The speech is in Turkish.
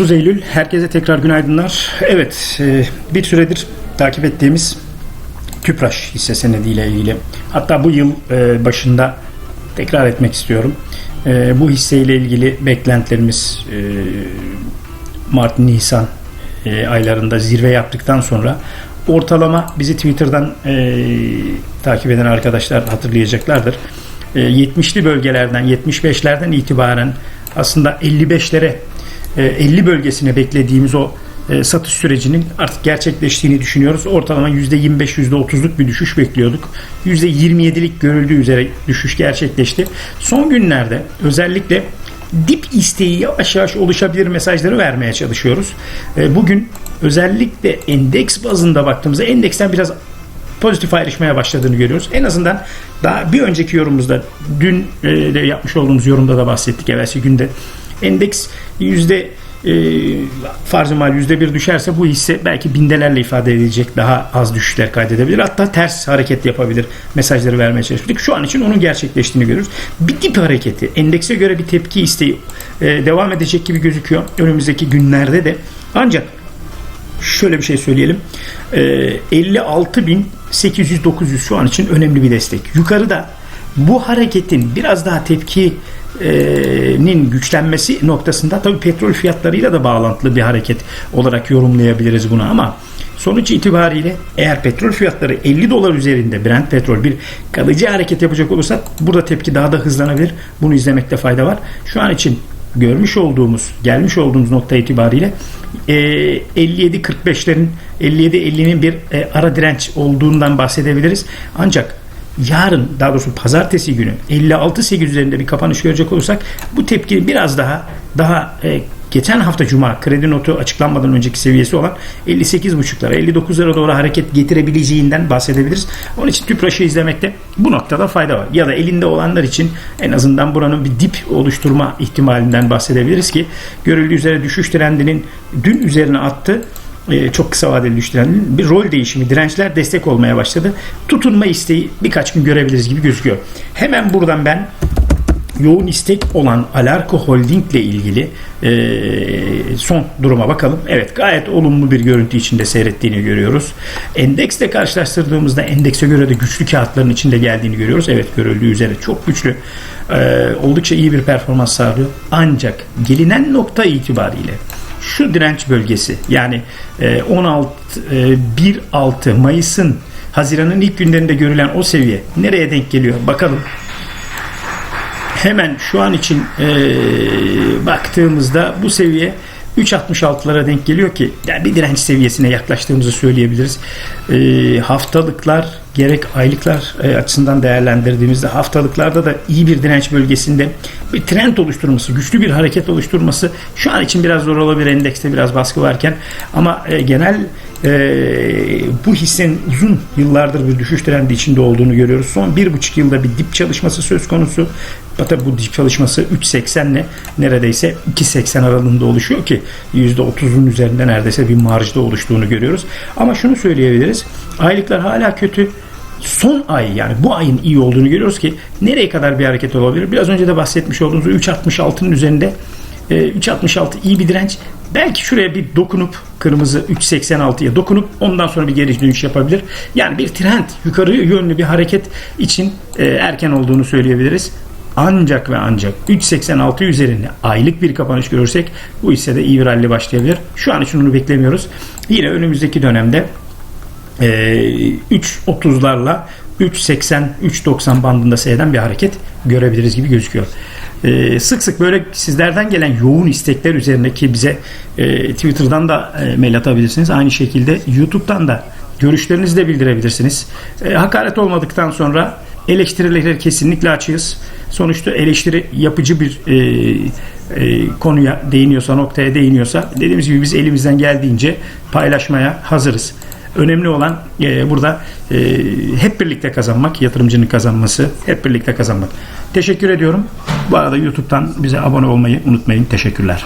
30 Eylül. Herkese tekrar günaydınlar. Evet, e, bir süredir takip ettiğimiz Tüpraş hisse senediyle ilgili. Hatta bu yıl e, başında tekrar etmek istiyorum. E, bu hisseyle ilgili beklentilerimiz Mart, Nisan aylarında zirve yaptıktan sonra ortalama bizi Twitter'dan takip eden arkadaşlar hatırlayacaklardır. E, 70'li bölgelerden, 75'lerden itibaren aslında 55'lere 50 bölgesine beklediğimiz o e, satış sürecinin artık gerçekleştiğini düşünüyoruz. Ortalama %25-%30'luk bir düşüş bekliyorduk. %27'lik görüldüğü üzere düşüş gerçekleşti. Son günlerde özellikle dip isteği yavaş yavaş oluşabilir mesajları vermeye çalışıyoruz. E, bugün özellikle endeks bazında baktığımızda endeksten biraz pozitif ayrışmaya başladığını görüyoruz. En azından daha bir önceki yorumumuzda dün e, de yapmış olduğumuz yorumda da bahsettik evvelsi günde endeks yüzde e, farz mal yüzde bir düşerse bu hisse belki bindelerle ifade edilecek daha az düşüşler kaydedebilir. Hatta ters hareket yapabilir mesajları vermeye çalıştık. Şu an için onun gerçekleştiğini görüyoruz. Bir tip hareketi endekse göre bir tepki isteği e, devam edecek gibi gözüküyor önümüzdeki günlerde de. Ancak şöyle bir şey söyleyelim. E, 56.800-900 şu an için önemli bir destek. Yukarıda bu hareketin biraz daha tepki nin güçlenmesi noktasında tabii petrol fiyatlarıyla da bağlantılı bir hareket olarak yorumlayabiliriz bunu ama sonuç itibariyle eğer petrol fiyatları 50 dolar üzerinde Brent petrol bir kalıcı hareket yapacak olursa burada tepki daha da hızlanabilir. Bunu izlemekte fayda var. Şu an için görmüş olduğumuz, gelmiş olduğumuz nokta itibariyle e, 57-45'lerin 57-50'nin bir e, ara direnç olduğundan bahsedebiliriz. Ancak yarın daha doğrusu pazartesi günü 56.8 üzerinde bir kapanış görecek olursak bu tepki biraz daha daha e, geçen hafta cuma kredi notu açıklanmadan önceki seviyesi olan 58.5'lara 59'lara doğru hareket getirebileceğinden bahsedebiliriz. Onun için tüpraşı izlemekte bu noktada fayda var. Ya da elinde olanlar için en azından buranın bir dip oluşturma ihtimalinden bahsedebiliriz ki görüldüğü üzere düşüş trendinin dün üzerine attı çok kısa vadeli düşüren bir rol değişimi, dirençler destek olmaya başladı. Tutunma isteği birkaç gün görebiliriz gibi gözüküyor. Hemen buradan ben yoğun istek olan Alarko Holding ile ilgili e, son duruma bakalım. Evet gayet olumlu bir görüntü içinde seyrettiğini görüyoruz. Endeksle karşılaştırdığımızda endekse göre de güçlü kağıtların içinde geldiğini görüyoruz. Evet görüldüğü üzere çok güçlü e, oldukça iyi bir performans sağlıyor. Ancak gelinen nokta itibariyle şu direnç bölgesi yani 16 1 6 Mayıs'ın Haziran'ın ilk günlerinde görülen o seviye nereye denk geliyor bakalım. Hemen şu an için e, baktığımızda bu seviye 3.66'lara denk geliyor ki yani bir direnç seviyesine yaklaştığımızı söyleyebiliriz. E, haftalıklar gerek aylıklar e, açısından değerlendirdiğimizde haftalıklarda da iyi bir direnç bölgesinde bir trend oluşturması, güçlü bir hareket oluşturması şu an için biraz zor olabilir endekste biraz baskı varken ama e, genel e, bu hissenin uzun yıllardır bir düşüş trendi içinde olduğunu görüyoruz. Son bir buçuk yılda bir dip çalışması söz konusu. Hatta bu dip çalışması 3.80 ile neredeyse 2.80 aralığında oluşuyor ki %30'un üzerinde neredeyse bir marjda oluştuğunu görüyoruz. Ama şunu söyleyebiliriz. Aylıklar hala kötü son ay yani bu ayın iyi olduğunu görüyoruz ki nereye kadar bir hareket olabilir? Biraz önce de bahsetmiş olduğumuz 3.66'nın üzerinde 3.66 e, iyi bir direnç. Belki şuraya bir dokunup kırmızı 3.86'ya dokunup ondan sonra bir geri dönüş yapabilir. Yani bir trend yukarı yönlü bir hareket için e, erken olduğunu söyleyebiliriz. Ancak ve ancak 3.86 üzerinde aylık bir kapanış görürsek bu hissede iyi bir rally başlayabilir. Şu an için onu beklemiyoruz. Yine önümüzdeki dönemde 3.30'larla 3.80 3.90 bandında seyreden bir hareket görebiliriz gibi gözüküyor. Ee, sık sık böyle sizlerden gelen yoğun istekler üzerine ki bize e, Twitter'dan da e, mail atabilirsiniz. Aynı şekilde YouTube'dan da görüşlerinizi de bildirebilirsiniz. E, hakaret olmadıktan sonra eleştirileri kesinlikle açığız. Sonuçta eleştiri yapıcı bir e, e, konuya değiniyorsa, noktaya değiniyorsa dediğimiz gibi biz elimizden geldiğince paylaşmaya hazırız. Önemli olan e, burada e, hep birlikte kazanmak, yatırımcının kazanması, hep birlikte kazanmak. Teşekkür ediyorum. Bu arada YouTube'dan bize abone olmayı unutmayın. Teşekkürler.